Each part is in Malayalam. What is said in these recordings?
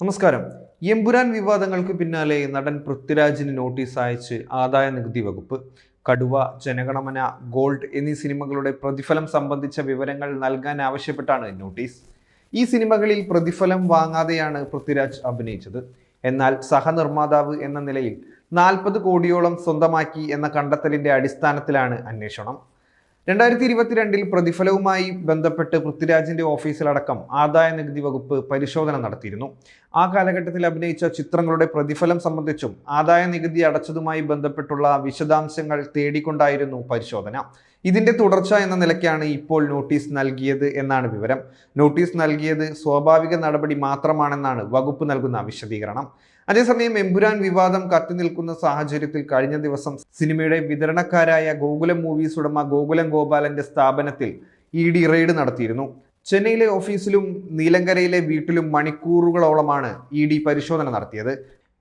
നമസ്കാരം. എമ്പുരാൻ വിവാദങ്ങൾക്ക് പിന്നാലെ നടൻ പൃഥ്വിരാജിന് നോട്ടീസ് അയച്ച് ആദായ നികുതി വകുപ്പ് കടുവ ജനഗണമന ഗോൾഡ് എന്നീ സിനിമകളുടെ പ്രതിഫലം സംബന്ധിച്ച വിവരങ്ങൾ നൽകാൻ ആവശ്യപ്പെട്ടാണ് നോട്ടീസ്. ഈ സിനിമകളിൽ പ്രതിഫലം വാങ്ങാതെയാണ് പൃഥ്വിരാജ് അഭിനയിച്ചത്. എന്നാൽ സഹനിർമ്മാതാവ് എന്ന നിലയിൽ നാൽപ്പത് കോടിയോളം സ്വന്തമാക്കി എന്ന കണ്ടെത്തലിന്റെ അടിസ്ഥാനത്തിലാണ് അന്വേഷണം. രണ്ടായിരത്തി ഇരുപത്തിരണ്ടിൽ പ്രതിഫലവുമായി ബന്ധപ്പെട്ട് പൃഥ്വിരാജിന്റെ ഓഫീസിലടക്കം ആദായ നികുതി വകുപ്പ് പരിശോധന നടത്തിയിരുന്നു. ആ കാലഘട്ടത്തിൽ അഭിനയിച്ച ചിത്രങ്ങളുടെ പ്രതിഫലം സംബന്ധിച്ചും ആദായ നികുതി അടച്ചതുമായി ബന്ധപ്പെട്ടുള്ള വിശദാംശങ്ങൾ തേടിക്കൊണ്ടായിരുന്നു പരിശോധന. ഇതിന്റെ തുടർച്ച എന്ന നിലയ്ക്കാണ് ഇപ്പോൾ നോട്ടീസ് നൽകിയത് എന്നാണ് വിവരം. നോട്ടീസ് നൽകിയത് സ്വാഭാവിക നടപടി മാത്രമാണെന്നാണ് വകുപ്പ് നൽകുന്ന വിശദീകരണം. അതേസമയം എമ്പുരാൻ വിവാദം കത്തി നിൽക്കുന്ന സാഹചര്യത്തിൽ കഴിഞ്ഞ ദിവസം സിനിമയുടെ വിതരണക്കാരായ ഗോകുലം മൂവീസ് ഉടമ ഗോകുലം ഗോപാലന്റെ സ്ഥാപനത്തിൽ ഇ ഡി റെയ്ഡ് നടത്തിയിരുന്നു. ചെന്നൈയിലെ ഓഫീസിലും നീലങ്കരയിലെ വീട്ടിലും മണിക്കൂറുകളോളമാണ് ഇ ഡി പരിശോധന നടത്തിയത്.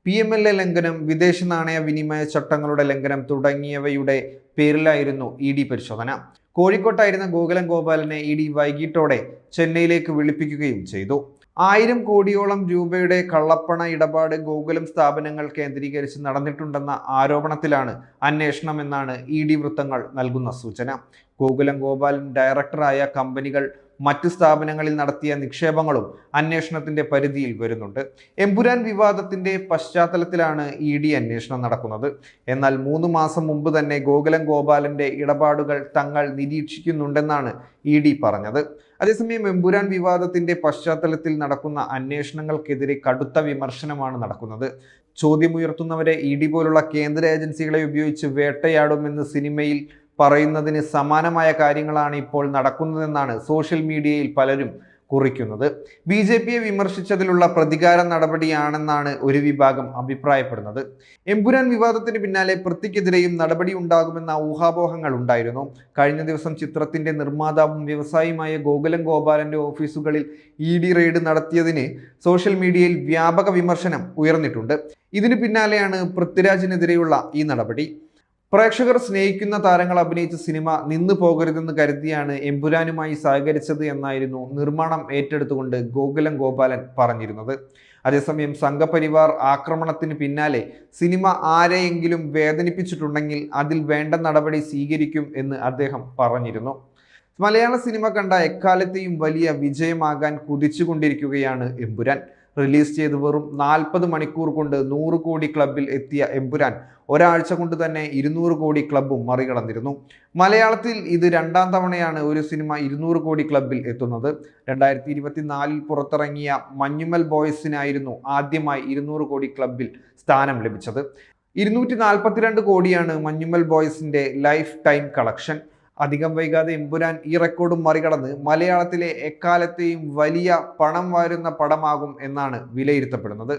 പി എം എൽ എ ലംഘനം വിദേശ നാണയ വിനിമയ ചട്ടങ്ങളുടെ ലംഘനം തുടങ്ങിയവയുടെ പേരിലായിരുന്നു ഇ ഡി പരിശോധന. കോഴിക്കോട്ടായിരുന്ന ഗോകുലം ഗോപാലനെ ഇ ഡി വൈകിട്ടോടെ ചെന്നൈയിലേക്ക് വിളിപ്പിക്കുകയും ചെയ്തു. ആയിരം കോടിയോളം രൂപയുടെ കള്ളപ്പണ ഇടപാട് ഗോകുലം സ്ഥാപനങ്ങൾ കേന്ദ്രീകരിച്ച് നടന്നിട്ടുണ്ടെന്ന ആരോപണത്തിലാണ് അന്വേഷണം എന്നാണ് ഇ ഡി വൃത്തങ്ങൾ നൽകുന്ന സൂചന. ഗോകുലം ഗോപാലൻ ഡയറക്ടറായ കമ്പനികൾ മറ്റ് സ്ഥാപനങ്ങളിൽ നടത്തിയ നിക്ഷേപങ്ങളും അന്വേഷണത്തിന്റെ പരിധിയിൽ വരുന്നുണ്ട്. എമ്പുരാൻ വിവാദത്തിന്റെ പശ്ചാത്തലത്തിലാണ് ഇ ഡി അന്വേഷണം നടക്കുന്നത്. എന്നാൽ മൂന്ന് മാസം മുമ്പ് തന്നെ ഗോകുലം ഗോപാലന്റെ ഇടപാടുകൾ തങ്ങൾ നിരീക്ഷിക്കുന്നുണ്ടെന്നാണ് ഇ ഡി പറഞ്ഞത്. അതേസമയം എമ്പുരാൻ വിവാദത്തിന്റെ പശ്ചാത്തലത്തിൽ നടക്കുന്ന അന്വേഷണങ്ങൾക്കെതിരെ കടുത്ത വിമർശനമാണ് നടക്കുന്നത്. ചോദ്യമുയർത്തുന്നവരെ ഇ ഡി പോലുള്ള കേന്ദ്ര ഏജൻസികളെ ഉപയോഗിച്ച് വേട്ടയാടുമെന്ന് സിനിമയിൽ പറയുന്നതിന് സമാനമായ കാര്യങ്ങളാണ് ഇപ്പോൾ നടക്കുന്നതെന്നാണ് സോഷ്യൽ മീഡിയയിൽ പലരും കുറിക്കുന്നത്. ബി ജെ പിയെ വിമർശിച്ചതിലുള്ള പ്രതികാര നടപടിയാണെന്നാണ് ഒരു വിഭാഗം അഭിപ്രായപ്പെടുന്നത്. എമ്പുരാൻ വിവാദത്തിന് പിന്നാലെ പ്രതിക്കെതിരെയും നടപടി ഉണ്ടാകുമെന്ന ഊഹാപോഹങ്ങൾ ഉണ്ടായിരുന്നു. കഴിഞ്ഞ ദിവസം ചിത്രത്തിന്റെ നിർമ്മാതാവും വ്യവസായിയുമായ ഗോകുലം ഗോപാലന്റെ ഓഫീസുകളിൽ ഇ ഡി റെയ്ഡ് നടത്തിയതിന് സോഷ്യൽ മീഡിയയിൽ വ്യാപക വിമർശനം ഉയർന്നിട്ടുണ്ട്. ഇതിനു പിന്നാലെയാണ് പൃഥ്വിരാജിനെതിരെയുള്ള ഈ നടപടി. പ്രേക്ഷകർ സ്നേഹിക്കുന്ന താരങ്ങൾ അഭിനയിച്ച സിനിമ നിന്നു പോകരുതെന്ന് കരുതിയാണ് എമ്പുരാനുമായി സഹകരിച്ചത് എന്നായിരുന്നു നിർമ്മാണം ഏറ്റെടുത്തുകൊണ്ട് ഗോകുലം ഗോപാലൻ പറഞ്ഞിരുന്നത്. അതേസമയം സംഘപരിവാർ ആക്രമണത്തിന് പിന്നാലെ സിനിമ ആരെയെങ്കിലും വേദനിപ്പിച്ചിട്ടുണ്ടെങ്കിൽ അതിൽ വേണ്ട നടപടി സ്വീകരിക്കും എന്ന് അദ്ദേഹം പറഞ്ഞിരുന്നു. മലയാള സിനിമ കണ്ട എക്കാലത്തെയും വലിയ വിജയമാകാൻ കുതിച്ചുകൊണ്ടിരിക്കുകയാണ് എമ്പുരാൻ റിലീസ് ചെയ്ത് വെറും നാൽപ്പത് മണിക്കൂർ കൊണ്ട് നൂറ് കോടി ക്ലബിൽ എത്തിയ എമ്പുരാൻ ഒരാഴ്ച കൊണ്ട് തന്നെ ഇരുന്നൂറ് കോടി ക്ലബും മറികടന്നിരുന്നു. മലയാളത്തിൽ ഇത് രണ്ടാം തവണയാണ് ഒരു സിനിമ ഇരുന്നൂറ് കോടി ക്ലബിൽ എത്തുന്നത്. രണ്ടായിരത്തി ഇരുപത്തിനാലിൽ പുറത്തിറങ്ങിയ മഞ്ഞുമൽ ബോയ്സിനായിരുന്നു ആദ്യമായി ഇരുന്നൂറ് കോടി ക്ലബിൽ സ്ഥാനം ലഭിച്ചത്. ഇരുന്നൂറ്റി നാൽപ്പത്തിരണ്ട് കോടിയാണ് മഞ്ഞുമൽ ബോയ്സിന്റെ ലൈഫ് ടൈം കളക്ഷൻ. അധികം വൈകാതെ എമ്പുരാൻ ഈ റെക്കോർഡും മറികടന്ന് മലയാളത്തിലെ എക്കാലത്തെയും വലിയ പണം വാരുന്ന പടമാകും എന്നാണ് വിലയിരുത്തപ്പെടുന്നത്.